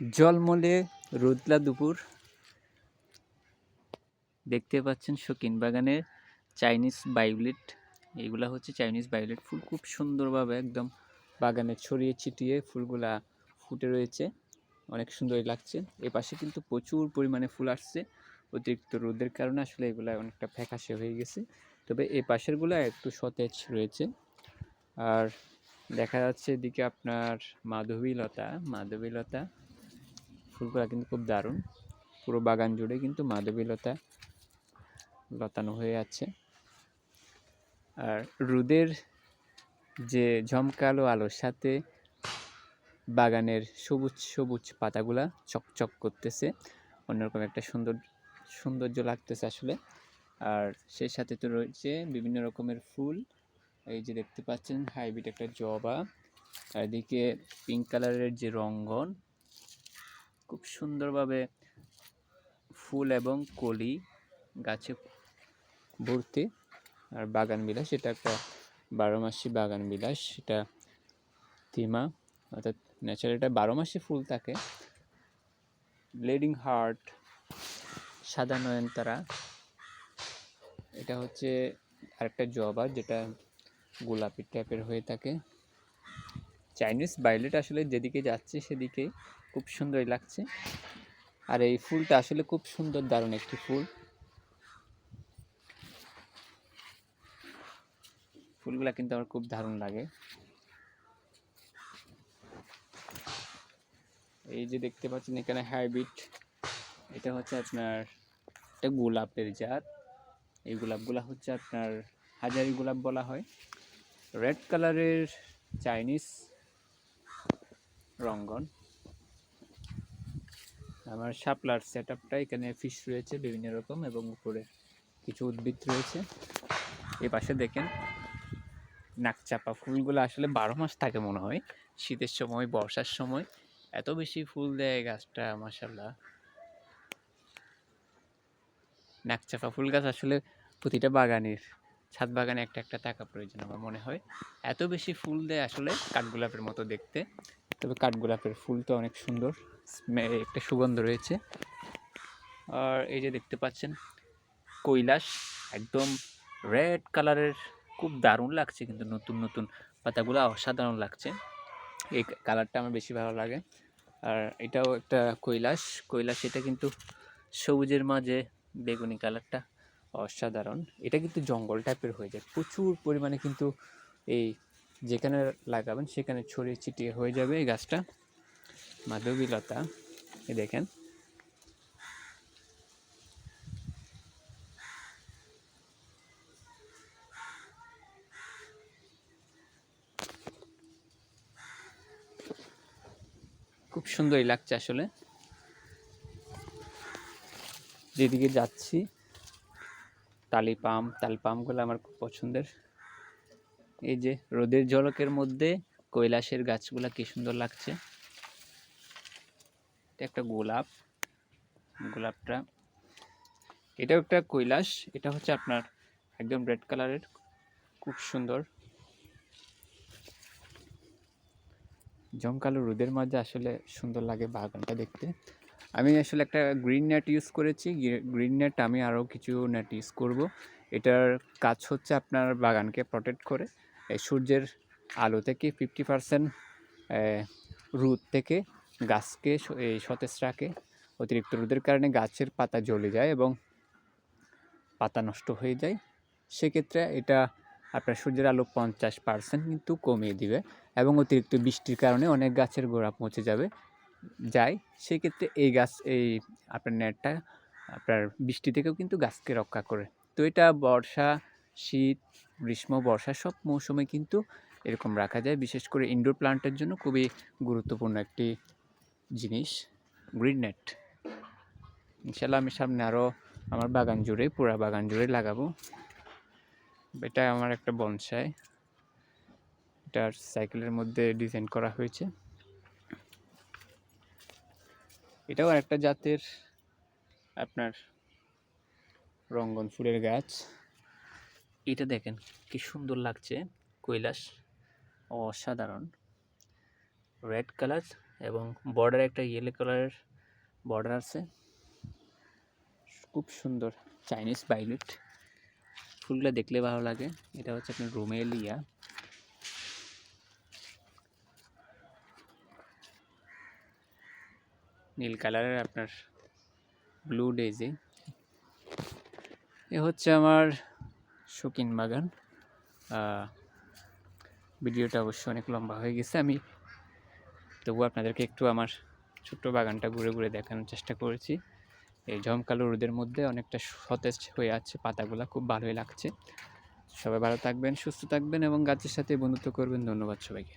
জলমলে রোদলা দুপুর। দেখতে পাচ্ছেন শৌখিন বাগানের চাইনিজ বাইবলেট এইগুলা হচ্ছে চাইনিজ বাইবলেট ফুল। খুব সুন্দরভাবে একদম বাগানে ছড়িয়ে ছিটিয়ে ফুলগুলা ফুটে রয়েছে। অনেক সুন্দরই লাগছে। এ পাশে কিন্তু প্রচুর পরিমাণে ফুল আসছে। অতিরিক্ত রোদের কারণে আসলে এগুলা অনেকটা ফ্যাকাশে হয়ে গেছে। তবে এই পাশেরগুলা একটু সতেজ রয়েছে। আর দেখা যাচ্ছে এদিকে আপনার মাধবীলতা মাধবীলতা ফুলগুলা কিন্তু খুব দারুণ। পুরো বাগান জুড়ে কিন্তু মাধবীলতা লতানো হয়ে আছে। আর রোদের যে ঝমকালো আলোর সাথে বাগানের সবুজ সবুজ পাতাগুলা চকচক করতেছে, অন্যরকম একটা সুন্দর, সৌন্দর্য লাগতেছে আসলে। আর সেই সাথে তো রয়েছে বিভিন্ন রকমের ফুল। এই যে দেখতে পাচ্ছেন, হাইব্রিড একটা জবা। এদিকে পিঙ্ক কালারের যে রঙ্গন খুব সুন্দরভাবে ফুল এবং কলি গাছে ভর্তি। আর বাগান বিলাস, এটা একটা বারো মাসি বাগান বিলাস, সেটা থিমা অর্থাৎ ন্যাচারাল এটা বারো মাসে ফুল থাকে। ব্লিডিং হার্ট সাদা নয়নতারা। এটা হচ্ছে আরেকটা জবা, যেটা গোলাপি টাইপের হয়ে থাকে। চাইনিজ বাইলেট আসলে যেদিকে যাচ্ছে সেদিকে খুব সুন্দরই লাগছে। আর এই ফুলটা আসলে খুব সুন্দর দারুণ একটি ফুল। ফুলগুলা কিন্তু আমার খুব দারুণ লাগে। এই যে দেখতে পাচ্ছেন এখানে হাইব্রিড, এটা হচ্ছে আপনার একটা গোলাপের জাত। এই গোলাপগুলা হচ্ছে আপনার হাজারি গোলাপ বলা হয়। রেড কালারের চাইনিজ রঙ্গন। আমার শাপলার সেট আপটা এখানে ফিশ রয়েছে বিভিন্ন রকম এবং উপরে কিছু উদ্ভিদ রয়েছে। এই পাশে দেখেন নাকচাপা ফুলগুলো আসলে বারো মাস থাকে মনে হয়, শীতের সময়, বর্ষার সময়। এত বেশি ফুল দেয় গাছটা মাসাল্লাহ নাকচাপা ফুল গাছ আসলে প্রতিটা বাগানের ছাদ বাগানে একটা একটা টাকা প্রয়োজন আমার মনে হয়। এত বেশি ফুল দেয় আসলে কাঠগোলাপের মতো দেখতে। তবে কাঠগোলাপের ফুল তো অনেক সুন্দর একটা সুগন্ধ রয়েছে। আর এই যে দেখতে পাচ্ছেন, কৈলাস একদম রেড কালারের খুব দারুণ লাগছে কিন্তু নতুন নতুন পাতাগুলো অসাধারণ লাগছে। এই কালারটা আমার বেশি ভালো লাগে। আর এটাও একটা কৈলাস কৈলাস এটা কিন্তু সবুজের মাঝে বেগুনি কালারটা অসাধারণ। এটা কিন্তু জঙ্গল টাইপের হয়ে যায়। প্রচুর পরিমাণে কিন্তু এই যেখানে লাগাবেন সেখানে ছড়িয়ে ছিটিয়ে হয়ে যাবে এই গাছটা। মাধবীলতা, এই দেখেন। খুব সুন্দরই লাগছে আসলে। যেদিকে যাচ্ছি তালি পাম, তাল পামগুলো আমার খুব পছন্দের। এই যে রোদের ঝলকের মধ্যে কৈলাসের গাছগুলা কি সুন্দর লাগছে। এটা একটা গোলাপ, গোলাপটা। এটাও একটা কৈলাস, এটা হচ্ছে আপনার একদম রেড কালারের, খুব সুন্দর। জমকালো রোদের মাঝে আসলে সুন্দর লাগে বাগানটা দেখতে। আমি আসলে একটা গ্রিন নেট ইউজ করেছি। গ্রিন নেট আমি আরও কিছু নেট ইউজ করব। এটার কাজ হচ্ছে আপনার বাগানকে প্রোটেক্ট করে। এই সূর্যের আলো থেকে ফিফটি পারসেন্ট রোদ থেকে গাছকে এই সতেজ রাখে। অতিরিক্ত রোদের কারণে গাছের পাতা জ্বলে যায় এবং পাতা নষ্ট হয়ে যায়। সেক্ষেত্রে এটা আপনার সূর্যের আলো পঞ্চাশ পার্সেন্ট কিন্তু কমিয়ে দিবে এবং অতিরিক্ত বৃষ্টির কারণে অনেক গাছের গোড়া পৌঁছে যাবে। যায়, সেক্ষেত্রে এই গাছ, এই আপনার নেটটা আপনার বৃষ্টি থেকেও কিন্তু গাছকে রক্ষা করে। তো এটা বর্ষা, শীত, গ্রীষ্ম, বর্ষা সব মৌসুমে কিন্তু এরকম রাখা যায়। বিশেষ করে ইনডোর প্লান্টের জন্য খুবই গুরুত্বপূর্ণ একটি জিনিস গ্রিন নেট ইনশাল্লাহ আমি সামনে আরও আমার বাগান জুড়ে, পুরা বাগান জুড়ে লাগাবো। এটা আমার একটা বনসাই এটার সাইকেলের মধ্যে ডিজাইন করা হয়েছে। এটাও একটা জাতের আপনার রঙ্গন ফুলের গাছ। এটা দেখেন, কি সুন্দর লাগছে, কৈলাস। অসাধারণ। রেড কালার এবং বর্ডারে একটা ইয়েলো কালারের বর্ডার আছে। খুব সুন্দর চাইনিজ ভায়োলেট ফুলগুলো দেখলে ভালো লাগে। এটা হচ্ছে আপনার রোমেলিয়া নীল কালারের আপনার ব্লু ডেজি এ হচ্ছে আমার শৌখিন বাগান। ভিডিওটা অবশ্য অনেক লম্বা হয়ে গেছে। আমি তবু আপনাদেরকে একটু আমার ছোট্ট বাগানটা ঘুরে ঘুরে দেখানোর চেষ্টা করেছি। এই ঝমকালো রোদের মধ্যে অনেকটা সতেজ হয়ে আছে পাতাগুলো, খুব ভালোই লাগছে। সবাই ভালো থাকবেন, সুস্থ থাকবেন এবং গাছের সাথে বন্ধুত্ব করবেন। ধন্যবাদ সবাইকে।